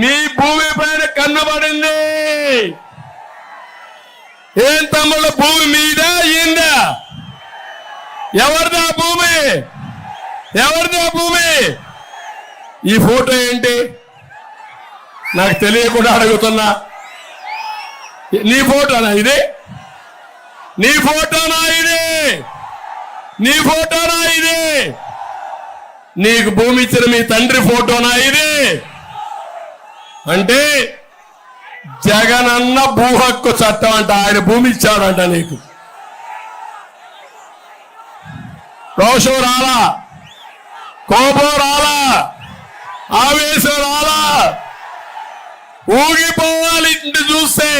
మీ భూమి పైన కన్నబడింది. ఏం తమ్ముళ్ళ భూమి మీద అయ్యిందా ఎవరిదా భూమి? ఎవరిదా భూమి? ఈ ఫోటో ఏంటి? నాకు తెలియకుండా అడుగుతున్నా. నీ ఫోటోనా ఇది? నీ ఫోటోనా ఇది? నీ ఫోటోనా ఇది? నీకు భూమి ఇచ్చిన మీ తండ్రి ఫోటోనా ఇది? అంటే జగనన్న భూ హక్కు చట్టం అంట ఆయన భూమి ఇచ్చాడంట నీకు. రోషం రాలా? కోపం రాలా? ఆవేశం రాలా? ఊగిపోవాలి ఇంటి చూస్తే.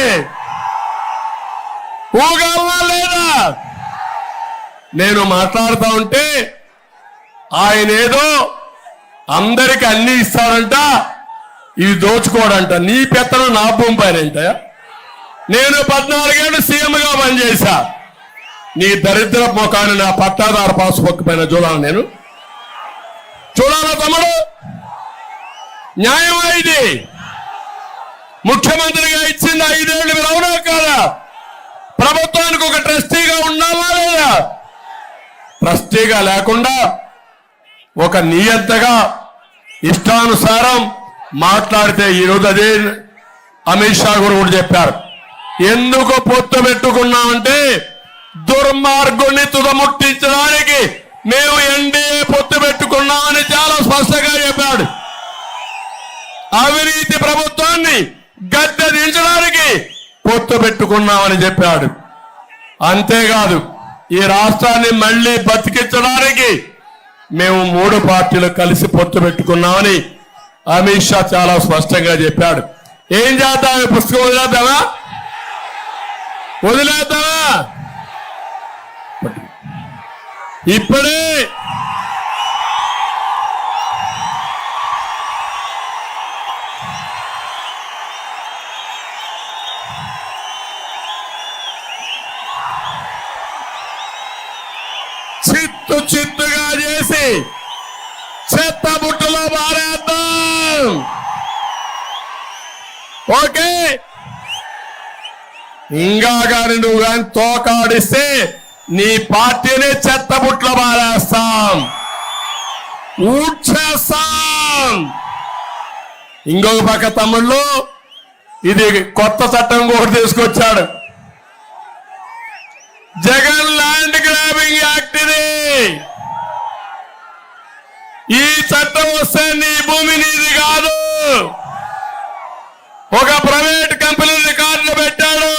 ఊగల్లా లేదా? నేను మాట్లాడుతూ ఉంటే ఆయన ఏదో అందరికి అన్ని ఇస్తాడంట. ఇది దోచుకోడంట. నీ పెత్తనం నా భూమి పైన నేను పద్నాలుగేళ్ళు సీఎంగా పనిచేశా. నీ దరిద్ర ముఖాన్ని నా పట్టాదారు పాస్బుక్ పైన చూడాలి నేను. చూడాలా తమ్ముడు? న్యాయమా ఇది ముఖ్యమంత్రిగా ఇచ్చింది ఐదేళ్ళు మీరు అవునా కాదా? ప్రభుత్వానికి ఒక ట్రస్టీగా ఉండాలా లేదా? ట్రస్టీగా లేకుండా ఒక నియంతగా ఇష్టానుసారం మాట్లాడితే ఈరోజు అదే అమిత్ షా గారు కూడా చెప్పారు. ఎందుకు పొత్తు పెట్టుకున్నామంటే దుర్మార్గుణ్ణి తుదముట్టించడానికి మేము ఎన్డీఏ పొత్తు పెట్టుకున్నామని చాలా స్పష్టంగా చెప్పాడు. అవినీతి ప్రభుత్వాన్ని గద్దె దించడానికి పొత్తు పెట్టుకున్నామని చెప్పాడు. అంతేకాదు ఈ రాష్ట్రాన్ని మళ్ళీ బతికించడానికి మేము మూడు పార్టీలు కలిసి పొత్తు పెట్టుకున్నామని అమిత్ షా చాలా స్పష్టంగా చెప్పాడు. ఏం చేద్దాం? ఈ పుస్తకం వదిలేద్దామా? వదిలేద్దామా? ఇప్పుడే. చిత్తు చిత్తుగా చేసి చెత్త బుట్టలో మారే ఓకే. ఇంకా కానీ నువ్వు కానీ తోకాడిస్తే నీ పార్టీని చెత్త బుట్లో మారేస్తాం ఊడ్చేస్తాం. ఇంకొక పక్క తమ్ముళ్ళు ఇది కొత్త చట్టం కూడా తీసుకొచ్చాడు. జగన్ ల్యాండ్ చట్టం వస్తే నీ భూమి నీది కాదు. ఒక ప్రైవేట్ కంపెనీ రికార్డులు పెట్టాడు.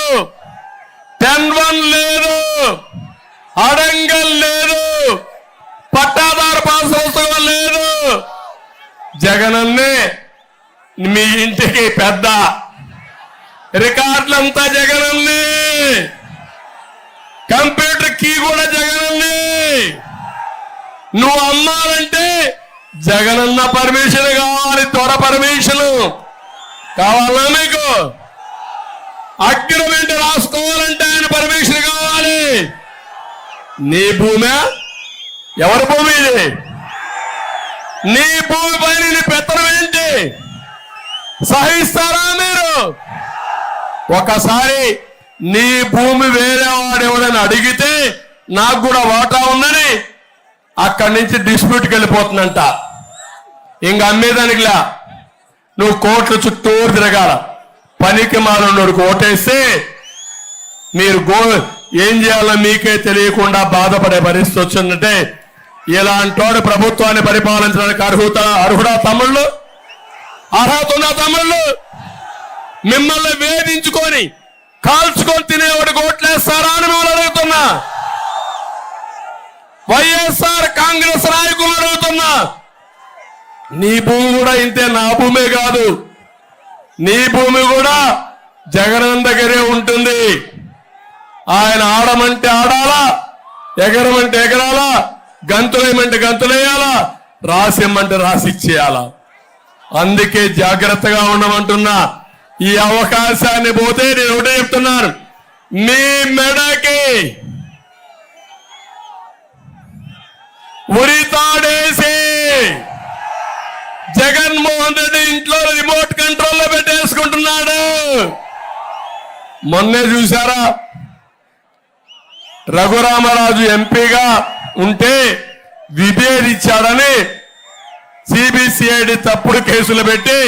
టెన్ వన్ లేదు. అడంగల్ లేదు. పట్టాదారు పాస్ పుస్తకం లేదు. జగనన్నే మీ ఇంటికి పెద్ద. రికార్డులంతా జగనన్నే కంప్యూటర్ కీ కూడా జగనన్నే నువ్వు అమ్మాలంటే జగనన్న పర్మిషన్ కావాలి త్వర పర్మిషన్ కావాలా మీకు? అగ్రిమెంట్ రాసుకోవాలంటే ఆయన పర్మిషన్ కావాలి. నీ భూమి? ఎవరి భూమి ఇది? నీ భూమి పైన నీ పెత్తనం ఏంటి? సహిస్తారా మీరు? ఒకసారి నీ భూమి వేరే వాడు ఎవడని అడిగితే నాకు కూడా వాటా ఉందని అక్కడి నుంచి డిస్ప్యూట్కి వెళ్ళిపోతుందంట. ఇంక అమ్మేదానికిలా. నువ్వు కోట్ల చుట్టూరు తిరగాల. పనికి మాలన్నోడికి ఓటేస్తే మీరు గో ఏం చేయాలో మీకే తెలియకుండా బాధపడే పరిస్థితి వచ్చిందంటే ఇలాంటోడు ప్రభుత్వాన్ని పరిపాలించడానికి అర్హత అర్హుడా తమ్ముళ్ళు? అర్హత ఉన్న తమ్ముళ్ళు? మిమ్మల్ని వేధించుకొని కాల్చుకొని తినేవాడు ఓట్లేస్తారా అని మిమ్మల్ని అడుగుతున్నా. వైఎస్ఆర్ కాంగ్రెస్ నాయకులు అడుగుతున్నా. నీ భూమి కూడా ఇంతే నా భూమే కాదు. నీ భూమి కూడా జగనన్న దగ్గరే ఉంటుంది. ఆయన ఆడమంటే ఆడాలా ఎగరమంటే ఎగరాలా గంతులేయమంటే గంతులేయాలా రాసిమ్మంటే రాసిచ్చేయాలా అందుకే జాగ్రత్తగా ఉండమంటున్నా. ఈ అవకాశాన్ని పోతే నేను ఒకటే చెప్తున్నాను. మీ మెడకి ఉరి జగన్మోహన్ రెడ్డి ఇంట్లో రిమోట్ కంట్రోల్ మొన్నే చూసారా రఘురామరాజు ఎంపీగా ఉంటే విభేదించాడని సిబిసిఐడి తప్పుడు కేసులు పెట్టి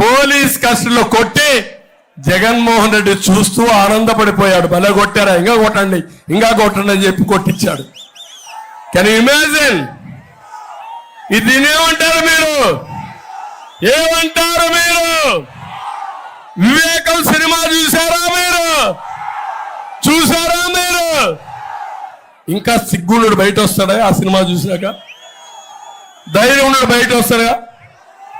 పోలీస్ కస్టడీలో కొట్టి జగన్మోహన్ రెడ్డి చూస్తూ ఆనందపడిపోయాడు. భలే కొట్టారా? ఇంకా కొట్టండి. ఇంకా కొట్టండి అని చెప్పి కొట్టించాడు. కెన్ ఇమాజిన్ ఇది ఏమంటారు మీరు? ఏమంటారు మీరు? వివేకం సినిమా చూసారా మీరు? చూసారా మీరు? ఇంకా సిగ్గునుడు బయట వస్తాడా ఆ సినిమా చూసాక ధైర్యం బయట వస్తాడా